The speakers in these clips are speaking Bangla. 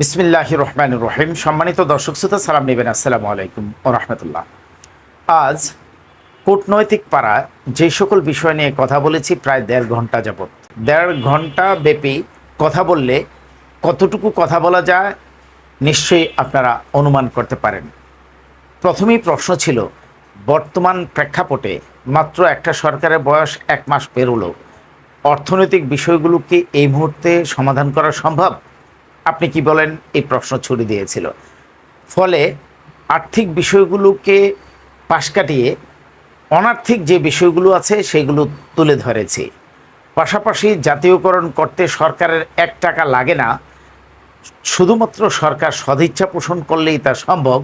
বিসমিল্লাহ রহমান রহিম। সম্মানিত দর্শক শ্রোতা, সালাম নেবেন। আসসালামু আলাইকুম রহমতুল্লাহ। আজ কূটনৈতিক পাড়া যে সকল বিষয় নিয়ে কথা বলেছি, প্রায় দেড় ঘণ্টা যাবৎ। দেড় ঘণ্টা ব্যাপী কথা বললে কতটুকু কথা বলা যায়, নিশ্চয়ই আপনারা অনুমান করতে পারেন। প্রথমেই প্রশ্ন ছিল, বর্তমান প্রেক্ষাপটে মাত্র একটা সরকারের বয়স এক মাস পেরোলো। অর্থনৈতিক বিষয়গুলো কি এই মুহূর্তে সমাধান করা সম্ভব? আপনি কি বলেন? এই প্রশ্ন ছুড়ে দিয়েছিল। ফলে আর্থিক বিষয়গুলোকে পাশ কাটিয়ে অনার্থিক যে বিষয়গুলো আছে সেগুলো তুলে ধরেছি। পাশাপাশি জাতীয়করণ করতে সরকারের এক টাকা লাগে না। শুধুমাত্র সরকার সদিচ্ছা পোষণ করলেই তা সম্ভব,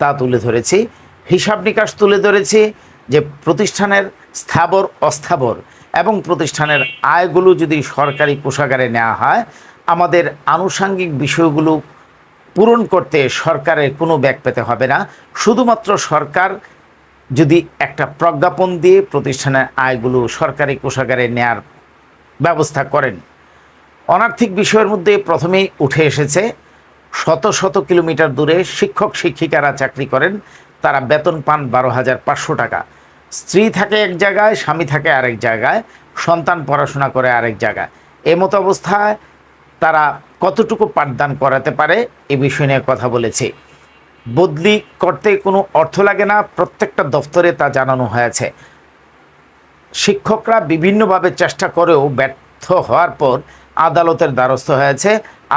তা তুলে ধরেছি। হিসাব নিকাশ তুলে ধরেছি যে প্রতিষ্ঠানের স্থাবর, অস্থাবর এবং প্রতিষ্ঠানের আয়গুলো যদি সরকারি কোষাগারে নেওয়া হয় আমাদের আনুষাঙ্গিক বিষয়গুলো পূরণ করতে সরকারের কোনো ব্যাগ পেতে হবে না। শুধুমাত্র সরকার যদি একটা প্রজ্ঞাপন দিয়ে প্রতিষ্ঠানের আয়গুলো সরকারি কোষাগারে নেয়ার ব্যবস্থা করেন। অনার্থিক বিষয়ের মধ্যে প্রথমেই উঠে এসেছে, শত শত কিলোমিটার দূরে শিক্ষক শিক্ষিকারা চাকরি করেন, তারা বেতন পান বারো হাজার পাঁচশো টাকা। স্ত্রী থাকে এক জায়গায়, স্বামী থাকে আরেক জায়গায়, সন্তান পড়াশোনা করে আরেক জায়গায়। এমতো অবস্থায় তারা কতটুকু পাঠদান করাতে পারে এ বিষয় নিয়ে কথা বলেছে। বদলি করতে কোনো অর্থ লাগে না, প্রত্যেকটা দফতরে তা জানানো হয়েছে। শিক্ষকরা বিভিন্নভাবে চেষ্টা করেও ব্যর্থ হওয়ার পর আদালতের দ্বারস্থ হয়েছে।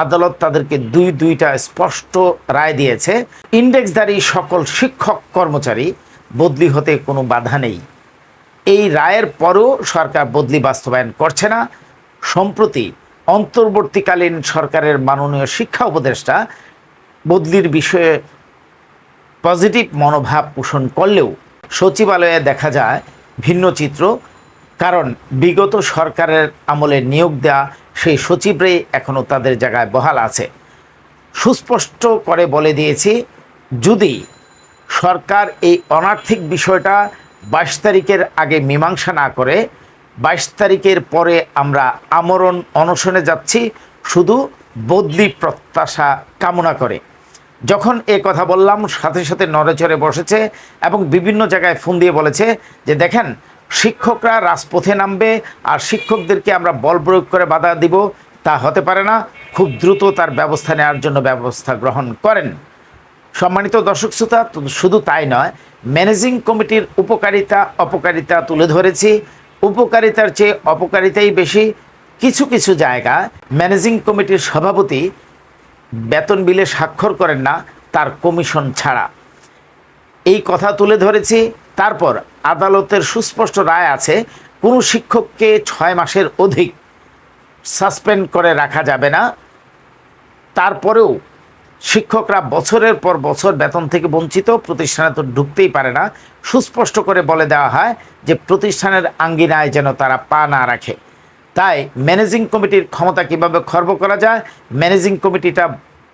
আদালত তাদেরকে দুই দুইটা স্পষ্ট রায় দিয়েছে। ইন্ডেক্সধারী সকল শিক্ষক কর্মচারী বদলি হতে কোনো বাধা নেই। এই রায়ের পরও সরকার বদলি বাস্তবায়ন করছে না। সম্প্রতি অন্তর্বর্তীকালীন সরকারের মাননীয় শিক্ষা উপদেষ্টা বদলির বিষয়ে পজিটিভ মনোভাব পোষণ করলেও সচিবালয়ে দেখা যায় ভিন্ন চিত্র, কারণ বিগত সরকারের আমলে নিয়োগ দেওয়া সেই সচিবরাই এখনও তাদের জায়গায় বহাল আছে। সুস্পষ্ট করে বলে দিয়েছি, যদি সরকার এই অনার্থিক বিষয়টা বাইশ তারিখের আগে মীমাংসা না করে বাইশ তারিখের পরে আমরা আমরণ অনশনে যাচ্ছি, শুধু বদলি প্রত্যাশা কামনা করে। যখন এ কথা বললাম, সাথে সাথে নড়েচড়ে বসেছে এবং বিভিন্ন জায়গায় ফোন দিয়ে বলেছে যে, দেখেন, শিক্ষকরা রাজপথে নামবে আর শিক্ষকদেরকে আমরা বল প্রয়োগ করে বাধা দিব। তা হতে পারে না। খুব দ্রুত তার ব্যবস্থা নেওয়ার জন্য ব্যবস্থা গ্রহণ করেন। সম্মানিত দর্শক শ্রোতা, শুধু তাই নয়, ম্যানেজিং কমিটির উপকারিতা, অপকারিতা তুলে ধরেছি। উপকারিতার চেয়ে অপকারিতাই বেশি। কিছু কিছু জায়গা ম্যানেজিং কমিটির সভাপতি বেতন বিলে স্বাক্ষর করেন না, তার কমিশন ছাড়া। এই কথা তুলে ধরেছি, তারপর আদালতের সুস্পষ্ট রায় আছে, কোনো শিক্ষককে ছয় মাসের অধিক সাসপেন্ড করে রাখা যাবে না। তারপরেও শিক্ষকরা বছরের পর বছর বেতন থেকে বঞ্চিত। প্রতিষ্ঠানে তো ঢুকতেই পারে না। সুস্পষ্ট করে বলে দেওয়া হয় যে, প্রতিষ্ঠানের আঙ্গিনায় যেন তারা পা না রাখে। তাই ম্যানেজিং কমিটির ক্ষমতা কীভাবে খর্ব করা যায়, ম্যানেজিং কমিটিটা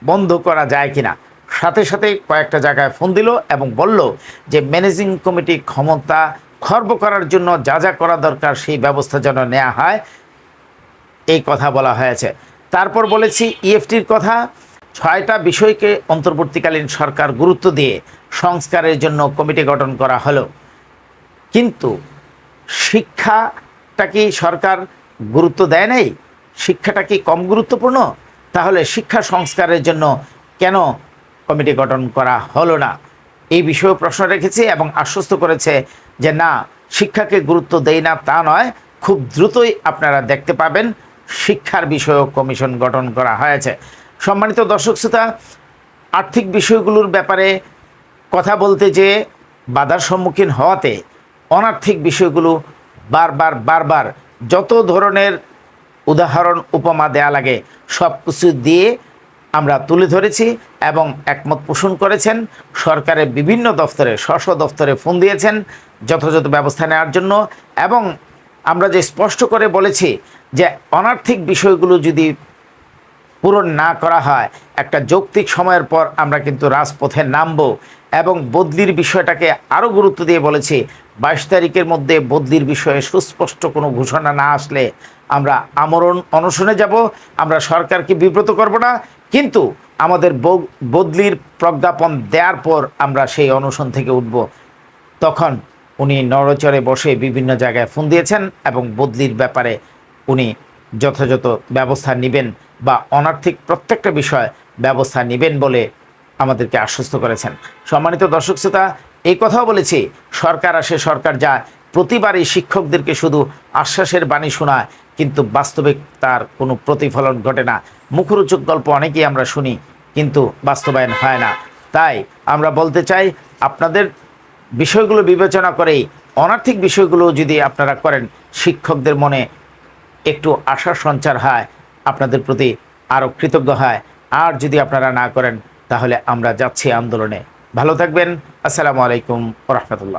বন্ধ করা যায় কিনা? সাথে সাথে কয়েকটা জায়গায় ফোন দিল এবং বলল যে, ম্যানেজিং কমিটি ক্ষমতা খর্ব করার জন্য যা যা করা দরকার সেই ব্যবস্থা যেন নেওয়া হয়। এই কথা বলা হয়েছে। তারপর বলেছি, ইএফটির কথা। ছয়টা বিষয়কে অন্তর্বর্তীকালীন সরকার গুরুত্ব দিয়ে সংস্কারের জন্য কমিটি গঠন করা হলো। কিন্তু শিক্ষাটা কি সরকার গুরুত্ব দেয় নাই? শিক্ষাটা কি কম গুরুত্বপূর্ণ? তাহলে শিক্ষা সংস্কারের জন্য কেন কমিটি গঠন করা হলো না? এই বিষয়েও প্রশ্ন রেখেছে এবং আশ্বস্ত করেছে যে না, শিক্ষাকে গুরুত্ব দেই না তা নয়, খুব দ্রুতই আপনারা দেখতে পাবেন শিক্ষার বিষয়ক কমিশন গঠন করা হয়েছে। সম্মানিত দর্শক শ্রোতা, আর্থিক বিষয়গুলোর ব্যাপারে কথা বলতে যে বাধার সম্মুখীন হওয়াতে অনার্থিক বিষয়গুলো বারবার বারবার যত ধরনের উদাহরণ, উপমা দেয়া লাগে, সব কিছু দিয়ে আমরা তুলে ধরেছি এবং একমত পোষণ করেছেন। সরকারের বিভিন্ন দফতরে স্ব দফতরে ফোন দিয়েছেন যথাযথ ব্যবস্থা নেওয়ার জন্য এবং আমরা যে স্পষ্ট করে বলেছি যে অনার্থিক বিষয়গুলো যদি পূরণ না করা হয়। একটা যৌক্তিক সময়ের পর আমরা কিন্তু রাজপথে নামব এবং বদলির বিষয়টাকে আরও গুরুত্ব দিয়ে বলেছি, বাইশ তারিখের মধ্যে বদলির বিষয়ে সুস্পষ্ট কোনো ঘোষণা না আসলে আমরা আমরণ অনশনে যাব, আমরা সরকারকে বিব্রত করব না, কিন্তু আমাদের বদলির প্রজ্ঞাপন দেওয়ার পর আমরা সেই অনশন থেকে উঠব। তখন উনি নড়চড়ে বসে বিভিন্ন জায়গায় ফোন দিয়েছেন এবং বদলির ব্যাপারে উনি যথাযথ ব্যবস্থা নেবেন। বা অনার্থিক প্রত্যেকটা বিষয় ব্যবস্থা নেবেন বলে আমাদেরকে আশ্বস্ত করেছেন। সম্মানিত দর্শক শ্রোতা, এই কথাও বলেছি, সরকার আসে, সরকার যায়। প্রতিবারই শিক্ষকদেরকে শুধু আশ্বাসের বাণী শোনায়, কিন্তু বাস্তবে তার কোনো প্রতিফলন ঘটে না। মুখরোচক গল্প অনেকেই আমরা শুনি, কিন্তু বাস্তবায়ন হয় না। তাই আমরা বলতে চাই, আপনাদের বিষয়গুলো বিবেচনা করেই, অনার্থিক বিষয়গুলো যদি আপনারা করেন, শিক্ষকদের মনে একটু আশার সঞ্চার হয় আপনাদের প্রতি আরও কৃতজ্ঞ হয়। আর যদি আপনারা না করেন, তাহলে আমরা যাচ্ছি আন্দোলনে। ভালো থাকবেন। আসসালামু আলাইকুম রহমতুল্লাহ।